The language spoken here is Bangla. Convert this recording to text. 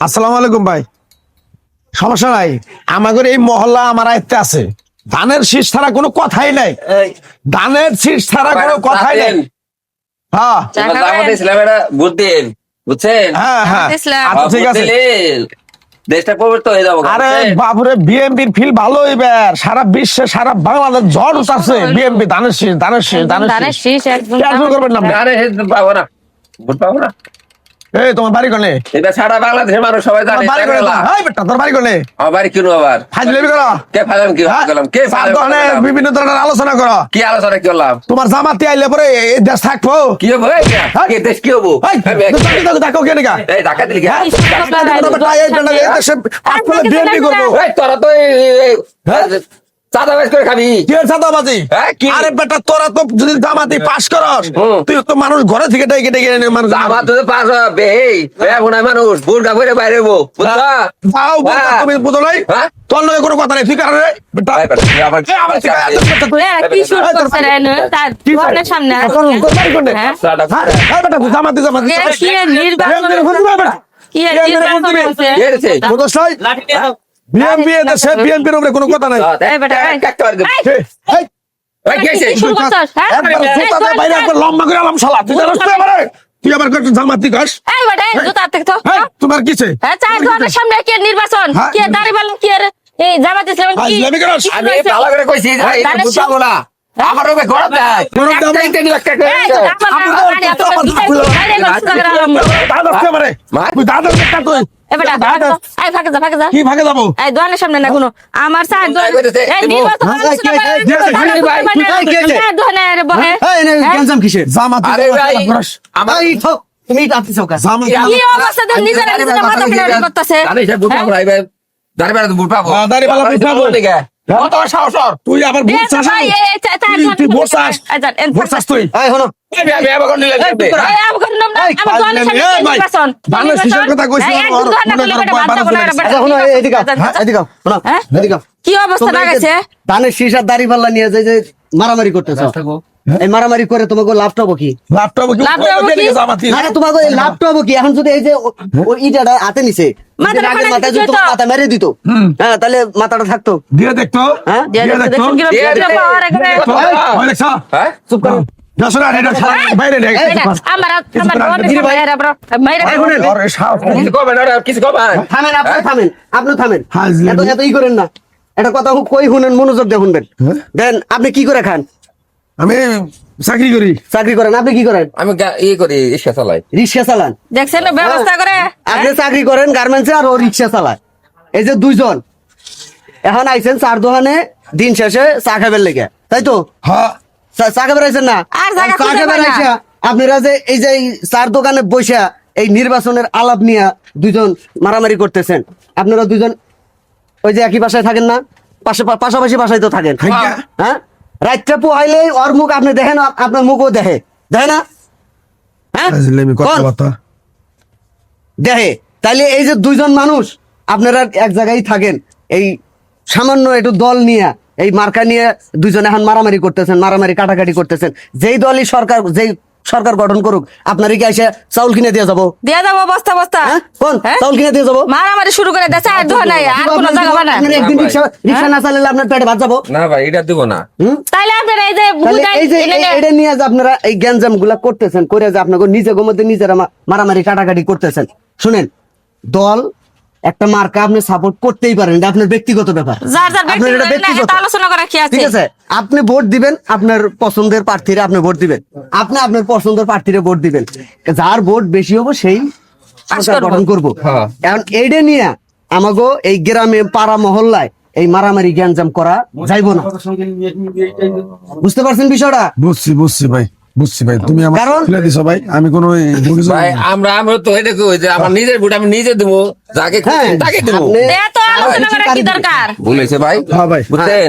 আসসালামু আলাইকুম ভাই। সমস্যা নাই। আমাদের এই মহল্লা আমার আয়ত্তে আছে। ধানের শীষ ছাড়া কোনো কথাই নাই। ধানের শীষ ছাড়া কোনো কথাই নাই। হ্যাঁ। বুঝছেন? হ্যাঁ হ্যাঁ। আচ্ছা ঠিক আছে। দেশটা পবিত্র হয়ে যাব আরে বাপরে বাবুরে বিএমপির ফিল ভালো এবার। সারা বিশ্বে সারা বাংলাদেশ ঝড় উঠাচ্ছে বিএমপি ধানের শীষ ধানের শীষ ধানের শীষ। একদম করবেন না। আরে পাবো না। ভোট পাবো না। এই তোমার বাড়ি কোনে? এটা সারা বাংলাদেশের মানুষ সবাই জানে বাড়ি কোনে এই বেটা তোর বাড়ি কোনে? আমার বাড়ি কিনো আবার? ফাজলামি করো। কে ফাজাম কি হ্যাঁ? করলাম? কে করলাম? বিভিন্ন ধরনের আলোচনা করো। কি আলোচনা করলাম? তোমার জামাতে আইলে পরে এই দেশ থাকব। কি হব এই, দেশ কি হব এই, দেখো, কেন গা? এই ঢাকা দিলি? এই দেখো, বেটা, এই দেশে পাঁচ ফেলে করব। এই, তোরা তো হ্যাঁ? চাঁদাবাজ করে খাবি কি চাঁদাবাজি? হ্যাঁ, আরে বেটা তোরা তো যদি জামাতে পাস করস তুই তো মানুষ ঘরে থেকে ডেকে ডেকে এনে মানুষ আমার তো পাস হবে এই বেগুনা মানুষ বুড়কা করে বাইরে হব বুঝছা যাও বলতা, হ্যাঁ। তুমি বুঝো নাই হ্যাঁ? তোর লগে কোনো কথা নেই ঠিক আছে, বেটা তুই- কি শুট করছে রে তার কি সামনে কোনে? হ্যাঁ? হ্যাঁ, বেটা, জামাতে জামাতে কি নির্বাচন। কি নির্বাচন হচ্ছে? বিএনপি দেশে বিএনপির উপরে কোনো কথা নাই হ্যাঁ? জুতা। লম্বা করে আলাম শালা। তুই জানোস তো এবারে? তুই আবার কত জামাতি? এই বেটা, এই জুতা থেকে তো। তোমার? হ্যাঁ, সামনে কি নির্বাচন? হ্যাঁ। কি কি এর এই জামাত কি? ইসলামী করস? কি আমি ভালো করে কইছি না আমার গরম দেয় গরম করে এই তো আপনার আমার গাড়ি তো আপনার আমার। দাদা? তুই তুই। ফাঁকে ফাঁকে ফাঁকে। কি ভাগে যাব? এই দোকানের সামনে না কোনো আমার হ্যাঁ, হ্যাঁ? তো তুমি নিজেরা নিজেরা মাথা করতেছে জানিস যে পাবো দাঁড়িয়ে পাবো তুই আবার তুই- কি অবস্থা লাগাইছে ধানের শীষার দাড়ি পাল্লা নিয়ে যে যে মারামারি করতেছ। এই মারামারি করে তোমাকে লাভটা হব কি? না না তোমাকে লাভটা হব কি? এখন যদি এই যে ও ইটাটা হাতে নিছে মাথা মেরে দিত হ্যাঁ তাহলে মাথাটা থাকতো। দিয়ে দেখতো? হ্যাঁ? দিয়ে দেখতো হ্যাঁ? চুপ করো? থামেন আপনি থামেন আপনি থামেন। হাজলামি। এত এত ই করেন না। এটা কথা কই শুনেন মনোযোগ দিয়ে শুনবেন। হ্যাঁ? দেন আপনি কি করে খান? আমি চাকরি করি। চাকরি করেন আপনি কি করেন? আমি ইয়ে করি রিক্সা চালাই। রিক্সা চালান? দেখছেন ব্যবস্থা করে। আপনি চাকরি করেন গার্মেন্টসে আর ও রিক্সা চালায়। এই যে দুইজন। এখন আইছেন চার দোকানে দিন শেষে চা খাবেন লেগে। তাই তো? হ্যাঁ। চা- খাবার আইছেন না? আর জায়গা চা খাবার না। আইসা আপনারা যে এই যে চার দোকানে বসে এই নির্বাচনের আলাপ নিয়ে দুইজন মারামারি করতেছেন। আপনারা দুইজন ওই যে একই বাসায় থাকেন না? পাশে পাশাপাশি বাসায় তো থাকেন। হ্যাঁ? রাত্রে পোহাইলে ওর মুখ আপনি দেখেন আপনার মুখও দেখে। দেখে না? হ্যাঁ? দেহে তাইলে এই যে দুইজন মানুষ আপনারা এক জায়গায় থাকেন এই সামান্য একটু দল নিয়ে এই মার্কা নিয়ে দুইজন এখন মারামারি করতেছেন মারামারি কাটাকাটি করতেছেন। যেই দলই সরকার যেই সরকার গঠন করুক আপনার কি এসে চাউল কিনে দিয়ে যাব? দিয়ে যাব বস্তা বস্তা। হ্যাঁ? কোন? হ্যাঁ? চাউল কিনে দিয়ে যাব? মারামারি শুরু করে দেয় চায়ের দোকানে আর কোনো জায়গা আপনার একদিন না, রিক্সা রিক্সা না চালালে আপনার পেটে ভাত যাব? না ভাই এটা দিব না। তাইলে আপনারা এই যে এই যে এটা নিয়ে যে আপনারা এই গ্যাঞ্জামগুলা করতেছেন করে যে আপনাকে নিজে মধ্যে নিজেরা মারামারি কাটাকাটি করতেছেন। শুনেন দল একটা মার্কা আপনি সাপোর্ট করতেই পারেন এটা আপনার ব্যক্তিগত ব্যাপার। আপনার এটা ব্যক্তিগত। এটা আলোচনা করা কি আছে? ঠিক আছে আপনি ভোট দিবেন আপনার পছন্দের প্রার্থীরা আপনি ভোট দিবেন। আপনি আপনার পছন্দের প্রার্থীরা ভোট দিবেন। যার ভোট বেশি হব সেই সরকার গঠন করব। হ্যাঁ। এখন এইটা নিয়ে আমাকে এই গ্রামে পাড়া মহল্লায় এই মারামারি গ্যাঞ্জাম করা যাইব না। বুঝতে পারছেন বিষয়টা? বুঝছি বুঝছি ভাই। বুঝছি ভাই তুমি আমার খুলে দিছো ভাই আমি কোনো ভাই আমরা আমরা তো এটা কই যে আমার নিজের ভোট আমি নিজে দেবো যাকে খুশি হ্যাঁ। তাকে দেবো। এত আলোচনা করার কি দরকার? বলেছে ভাই। হ্যাঁ ভাই। বুঝছেন?